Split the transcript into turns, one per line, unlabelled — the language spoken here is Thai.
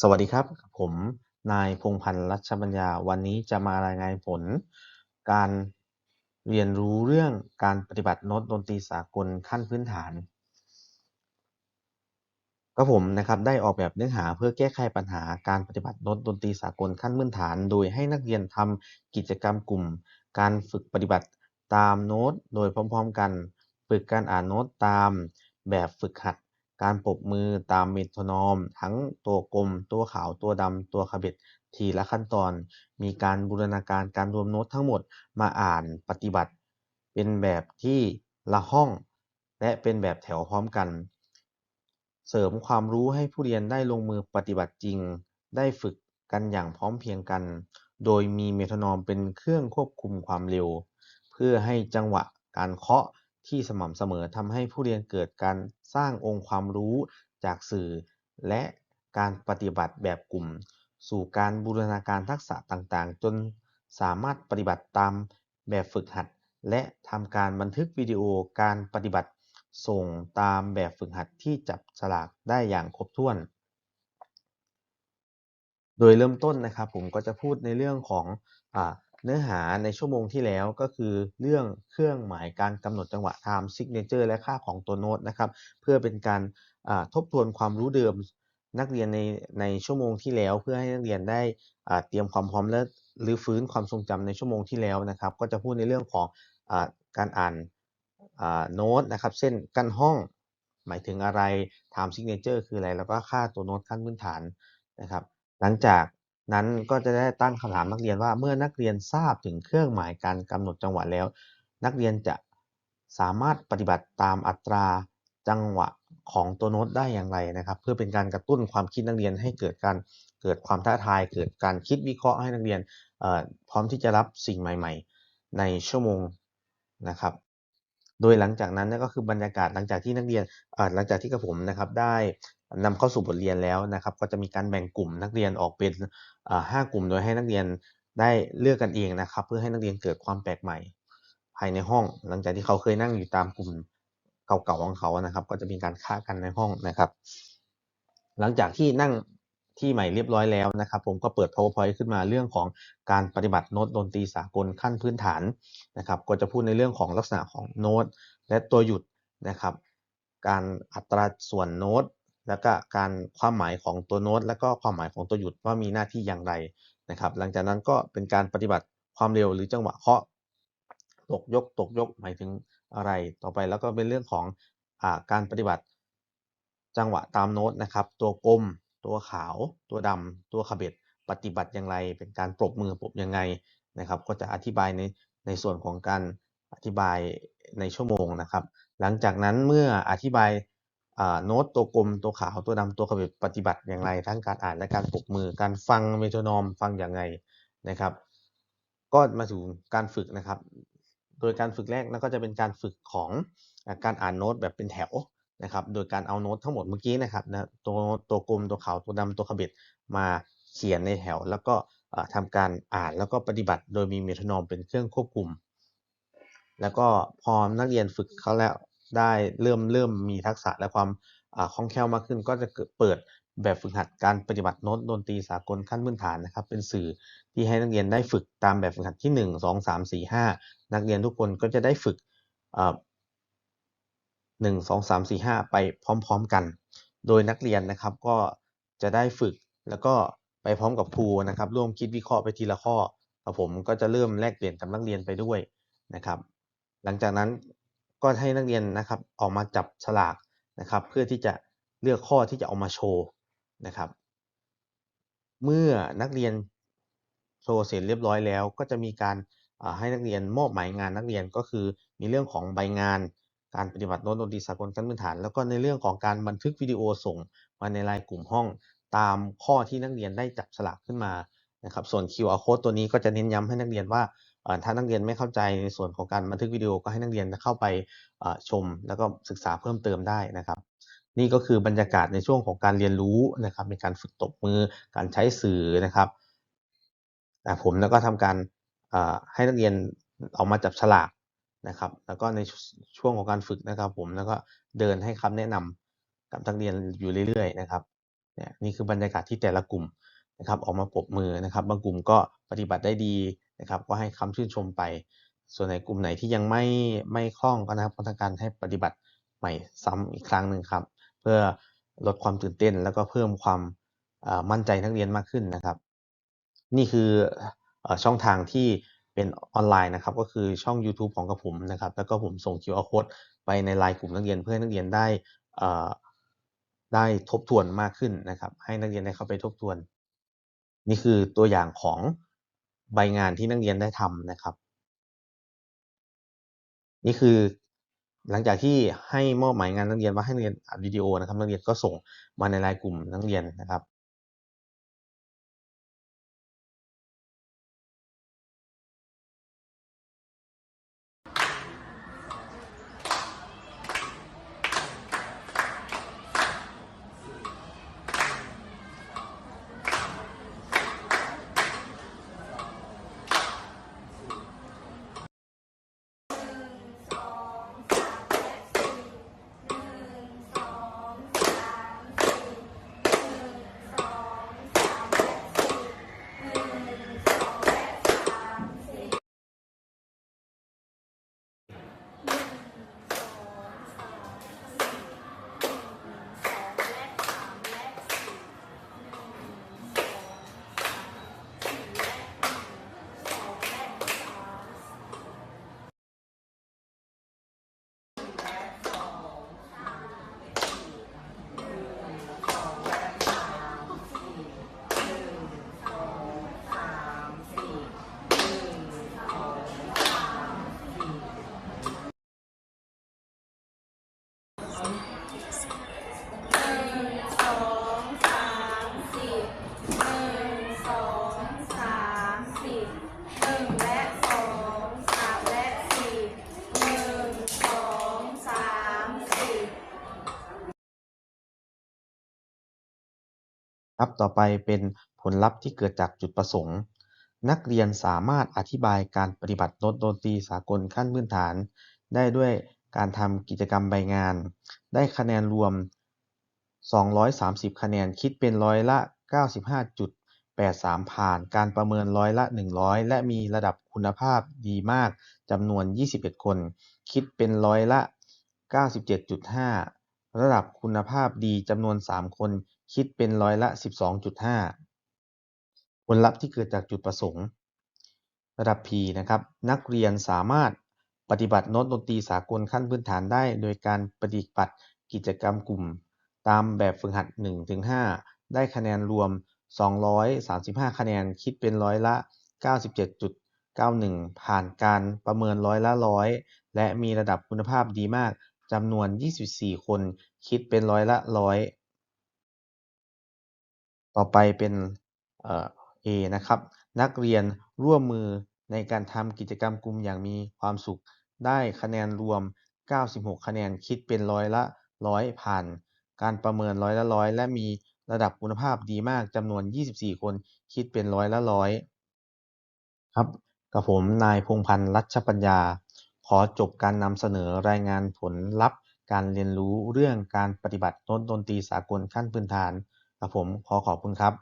สวัสดีครับ ผมนายพงพันธ์รัชบัญญา วันนี้จะมารายงานผล การเรียนรู้เรื่องการปฏิบัติโน้ตดนตรีสากลขั้นพื้นฐานก็ผมนะครับได้ออกแบบเนื้อหาเพื่อแก้ไขปัญหาการปฏิบัติโน้ตดนตรีสากลขั้นพื้นฐาน โดยให้นักเรียนทำกิจกรรมกลุ่ม การฝึกปฏิบัติตามโน้ตโดยพร้อม ๆ กัน ฝึกการอ่านโน้ตตามแบบฝึกหัด การปรบมือตามเมโทรนอม ทั้งตัวกลม ตัวขาว ตัวดำ ตัวขบิดทีละขั้นตอน มีการบูรณาการการรวมโน้ตทั้งหมดมาอ่านปฏิบัติ เป็นแบบที่ละห้อง และเป็นแบบแถวพร้อมกัน เสริมความรู้ให้ผู้เรียนได้ลงมือปฏิบัติจริง ได้ฝึกกันอย่างพร้อมเพรียงกัน โดยมีเมโทรนอมเป็นเครื่องควบคุมความเร็ว เพื่อให้จังหวะการเคาะ ที่สม่ำเสมอทำให้ผู้เรียนเกิดการสร้างองค์ความรู้จากสื่อ และการปฏิบัติแบบกลุ่ม สู่การบูรณาการทักษะต่างๆ จนสามารถปฏิบัติตามแบบฝึกหัด และทำการบันทึกวิดีโอการปฏิบัติส่งตามแบบฝึกหัดที่จับฉลากได้อย่างครบถ้วน โดยเริ่มต้นนะครับผมก็จะพูดในเรื่องของอ เนื้อหาในชั่วโมงที่แล้วก็คือเรื่องเครื่องหมายการกำหนดจังหวะ time signature และค่าของตัวโน้ตนะครับเพื่อเป็นการทบทวนความรู้เดิมนักเรียนในในชั่วโมงที่แล้ว เพื่อให้นักเรียนได้เตรียมความพร้อมและหรือฟื้นความทรงจำในชั่วโมงที่แล้วนะครับ ก็จะพูดในเรื่องของอการอ่านโน้ตนะครับเช่นกันห้องหมายถึงอะไร time signature คืออะไร แล้วก็ค่าตัวโน้ตขั้นพื้นฐานนะครับ หลังจาก นั้นก็จะได้ตั้งคำถามนักเรียนว่าเมื่อนักเรียนทราบถึงเครื่องหมายการกำหนดจังหวะแล้ว นักเรียนจะสามารถปฏิบัติตามอัตราจังหวะของตัวโน้ตได้อย่างไรนะครับ เพื่อเป็นการกระตุ้นความคิดนักเรียนให้เกิดการเกิดความท้าทาย เกิดการคิดวิเคราะห์ให้นักเรียนพร้อมที่จะรับสิ่งใหม่ ๆ ในชั่วโมงนะครับ โดยหลังจากนั้นก็คือบรรยากาศหลังจากที่นักเรียนหลังจากที่กระผมนะครับได้นำเข้าสู่บทเรียนแล้วนะครับ ก็จะมีการแบ่งกลุ่มนักเรียนออกเป็นห้ากลุ่มโดยให้นักเรียนได้เลือกกันเองนะครับ เพื่อให้นักเรียนเกิดความแปลกใหม่ ภายในห้อง หลังจากที่เขาเคยนั่งอยู่ตามกลุ่มเก่าๆของเขานะครับ ก็จะมีการฆ่ากันในห้องนะครับ หลังจากที่นั่ง ที่ใหม่เรียบร้อยแล้วนะครับ ผมก็เปิด powerpoint ขึ้นมาเรื่องของการปฏิบัติโน้ตดนตรีสากลขั้นพื้นฐานนะครับ ก็จะพูดในเรื่องของลักษณะของโน้ตและตัวหยุดนะครับ การอัตราส่วนโน้ตแล้วก็การความหมายของตัวโน้ต และก็ความหมายของตัวหยุดว่ามีหน้าที่อย่างไรนะครับ หลังจากนั้นก็เป็นการปฏิบัติความเร็วหรือจังหวะเคาะตกยกตกยกหมายถึงอะไรต่อไปแล้วก็เป็นเรื่องของอการปฏิบัติจังหวะตามโน้ตนะครับ ตัวกลม ตัวขาว ตัวดำตัวขบเบ็ดปฏิบัติอย่างไร เป็นการปรบมือปรบยังไงนะครับ ก็จะอธิบายในในส่วนของการอธิบายในชั่วโมงนะครับ หลังจากนั้นเมื่ออธิบายโน้ตตัวกลมตัวขาวตัวดำตัวขบเบ็ดปฏิบัติอย่างไร ทั้งการอ่านและการปรบมือการฟังเมโทรนอมฟังอย่างไรนะครับ ก็มาถึงการฝึกนะครับ โดยการฝึกแรกนั่นก็จะเป็นการฝึกของการอ่านโน้ตแบบเป็นแถว นะครับ โดยการเอาโน้ตทั้งหมดเมื่อกี้นะครับนะตัวตัวกลมตัวขาวตัวดำตัวขบิดมาเขียนในแถว แล้วก็ทำการอ่านแล้วก็ปฏิบัติ โดยมีเมทานอมเป็นเครื่องควบคุม แล้วก็พอนักเรียนฝึกเขาแล้วได้เริ่มเริ่มมีทักษะและความคล่องแคล่วมากขึ้น ก็จะเปิดแบบฝึกหัดการปฏิบัติโน้ตดนตรีสากลขั้นพื้นฐานนะครับ เป็นสื่อที่ให้นักเรียนได้ฝึกตามแบบฝึกหัดที่ 1 2 3 4 5 นักเรียนทุกคนก็จะได้ฝึก หนึ่งสองสามสี่ห้าไปพร้อม ๆกัน โดยนักเรียนนะครับก็จะได้ฝึกแล้วก็ไปพร้อมกับครูนะครับ ร่วมคิดวิเคราะห์ไปทีละข้อกับผมก็จะเริ่มแลกเปลี่ยนกับนักเรียนไปด้วยนะครับ หลังจากนั้นก็ให้นักเรียนนะครับออกมาจับฉลากนะครับ เพื่อที่จะเลือกข้อที่จะเอามาโชว์นะครับ เมื่อนักเรียนโชว์เสร็จเรียบร้อยแล้ว ก็จะมีการให้นักเรียนมอบหมายงานนักเรียนก็คือมีเรื่องของใบงาน การปฏิบัติโน้ตดนตรีสากลขั้นพื้นฐาน แล้วก็ในเรื่องของการบันทึกวิดีโอส่งมาในไลน์กลุ่มห้อง ตามข้อที่นักเรียนได้จับฉลากขึ้นมานะครับส่วน QR code ตัวนี้ก็จะเน้นย้ำให้นักเรียนว่าถ้านักเรียนไม่เข้าใจในส่วนของการบันทึกวิดีโอก็ให้นักเรียนเข้าไปชม แล้วก็ศึกษาเพิ่มเติมได้นะครับ นี่ก็คือบรรยากาศในช่วงของการเรียนรู้นะครับในการฝึกตบมือการใช้สื่อนะครับผมแล้วก็ทำการให้นักเรียนออกมาจับฉลาก นะครับ แล้วก็ในช่วงของการฝึกนะครับผมแล้วก็เดินให้คำแนะนำกับนักเรียนอยู่เรื่อยๆนะครับเนี่ยนี่คือบรรยากาศที่แต่ละกลุ่มนะครับออกมาปรบมือนะครับ บางกลุ่มก็ปฏิบัติได้ดีนะครับ ก็ให้คำชื่นชมไป ส่วนในกลุ่มไหนที่ยังไม่ไม่คล่องก็นะครับก็ทำการให้ปฏิบัติใหม่ซ้ำอีกครั้งหนึ่งครับ เพื่อลดความตื่นเต้น แล้วก็เพิ่มความมั่นใจนักเรียนมากขึ้นนะครับ นี่คืออช่องทางที่ เป็นออนไลน์นะครับ ก็คือช่อง YouTube ของกระผมนะครับ แล้วก็ผมส่ง QR code ไปในไลน์กลุ่มนักเรียนเพื่อให้นักเรียนได้ได้ทบทวนมากขึ้นนะครับ ให้นักเรียนได้เข้าไปทบทวน นี่คือตัวอย่างของใบงานที่นักเรียนได้ทำนะครับ นี่คือหลังจากที่ให้มอบหมายงานนักเรียนว่าให้นักเรียนอัดวิดีโอนะครับ นักเรียนก็ส่งมาในไลน์กลุ่มนักเรียนนะครับ ครับต่อไปเป็นผลลัพธ์ที่เกิดจากจุดประสงค์ นักเรียนสามารถอธิบายการปฏิบัติโน้ตดนตรีสากลขั้นพื้นฐาน ได้ด้วย การทำกิจกรรมใบงาน ได้คะแนนรวม 230 คะแนน คิดเป็นร้อยละ 95.83 ผ่าน การประเมินร้อยละ 100 และมีระดับคุณภาพดีมากจำนวน 21 คน คิดเป็นร้อยละ 97.5 ระดับคุณภาพดีจำนวน 3 คน คิดเป็นร้อยละ 12.5 ผลลัพธ์ที่เกิดจากจุดประสงค์ ระดับ P นะครับ นักเรียนสามารถ ปฏิบัติโน้ตดนตรีสากลขั้นพื้นฐานได้ โดยการปฏิบัติกิจกรรมกลุ่ม ตามแบบฝึกหัด 1-5 ได้คะแนนรวม 235 คะแนน คิดเป็นร้อยละ 97.91 ผ่านการประเมินร้อยละ100และมีระดับคุณภาพดีมากจำนวน 24 คน คิดเป็นร้อยละ100ต่อไปเป็นเอ่อ A นะครับ นักเรียนร่วมมือในการทำกิจกรรมกลุ่มอย่างมีความสุข ได้คะแนนรวม 96 คะแนนคิดเป็นร้อยละ100ผ่าน การประเมินร้อยละ100และมีระดับคุณภาพดีมากจำนวน 24 คนคิดเป็นร้อยละ100ครับกับผมนายพงพันธ์รัชปัญญา ขอจบการนำเสนอรายงานผลลัพธ์การเรียนรู้เรื่องการปฏิบัติโน้ตดนตรีสากลขั้นพื้นฐานกับผมขอขอบคุณครับ